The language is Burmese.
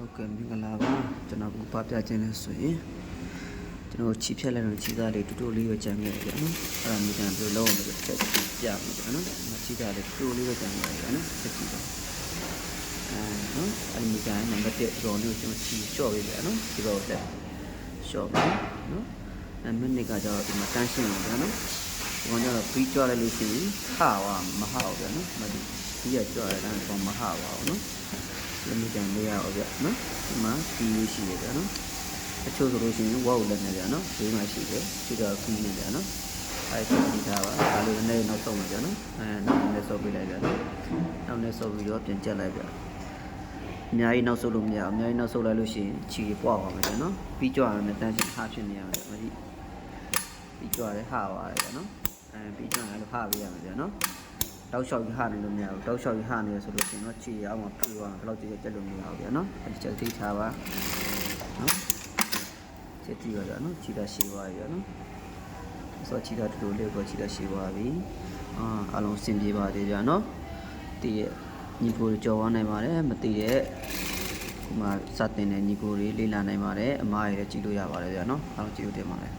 ဟုတ်ကဲ့မင်္ဂလာပါကျွန်တော်ကပါပြခြင်းလဲဆိုရင်ကျွန်တော်ချီဖြတ်လိုက်တော့ချီသားလေးတူတူလေးပဲကြံခဲ့တယ်နော်အဲ့ဒါမျိုးကြံပြီးလုံးဝမချက်ပြမှာပေါ့နော်မချီသားလေးတူတူလေးပဲကြံခဲ့တယ်နော်ချက်ကြည့်တော့အဲနော်အဲ့ဒီကြံနံပါတ်1ရောလေးကိုကျွန်တော်ချီလျှော့ပေးပြနော်ဒီတော့လက်လျှော့ပါနော်အဲမိနစ်ကကျတော့ဒီမှာတန်းရှင်းနေတယ်နော်ဒီကောင်ကျတော့ပြီးကြွလိုက်လို့ရှိရင်ဟာဝမဟာဘူးဗျာနော်မဒီပြီးရကြွရတဲ့ကောင်မဟာပါဘူးနော် လမ်းကြံလေးရအောင်ဗျနော်ဒီမှာဒီလေးရှိရဗျနော်အချို့ဆိုလို့ရှိရင်ဝါ့ကိုလည်းနေဗျနော်ဒီမှာရှိတယ်ရှိတော့ခီးနေဗျနော်အဲ့ဒီဒီသားပါဒါလေးနဲ့နောက်ဆုံးဗျနော်အဲနောက်နဲ့ဆော့ပေးလိုက်ဗျနော်နောက်နဲ့ဆော့ပြီးတော့ပြန်ကျက်လိုက်ဗျအများကြီးနောက်ဆုပ်လို့မရအောင်အများကြီးနောက်ဆုပ်လိုက်လို့ရှိရင်ခြေပွားပါမယ်ဗျနော်ပြီးကြွရမယ်တန်းချင်ဟာဖြစ်နေရမယ်မကြီးပြီးကြွရတယ်ဟာပါတယ်ဗျနော်အဲပြီးကြွရတယ်လို့ဟာပေးရမယ်ဗျနော် တောက်လျှောက်ကြီးဟာနေလို့မရဘူးတောက်လျှောက်ကြီးဟာနေရဆိုလို့ရှိရင်တော့ခြေရအောင်မပြေသွားဘယ်တော့ကြည့်ကြက်လို့မရဘူးဗျာနော်အဲဒီချက်သိထားပါနော်ချက်ကြည့်ပါဗျာနော်ခြေတာရှည်သွားပြီဗျာနော်ဆိုခြေတာတူတူလေးကိုခြေတာရှည်သွားပြီအာအလုံးစင်ပြေပါသေးဗျာနော်တည်ရဲ့ညီကိုကြော်ဝမ်းနိုင်ပါတယ်မတည်ရဲ့ဒီမှာစတင်တဲ့ညီကိုတွေလေးလာနိုင်ပါတယ်အမားရည်လည်းကြည့်လို့ရပါတယ်ဗျာနော်အားလုံးကြည့်လို့တင်ပါတယ်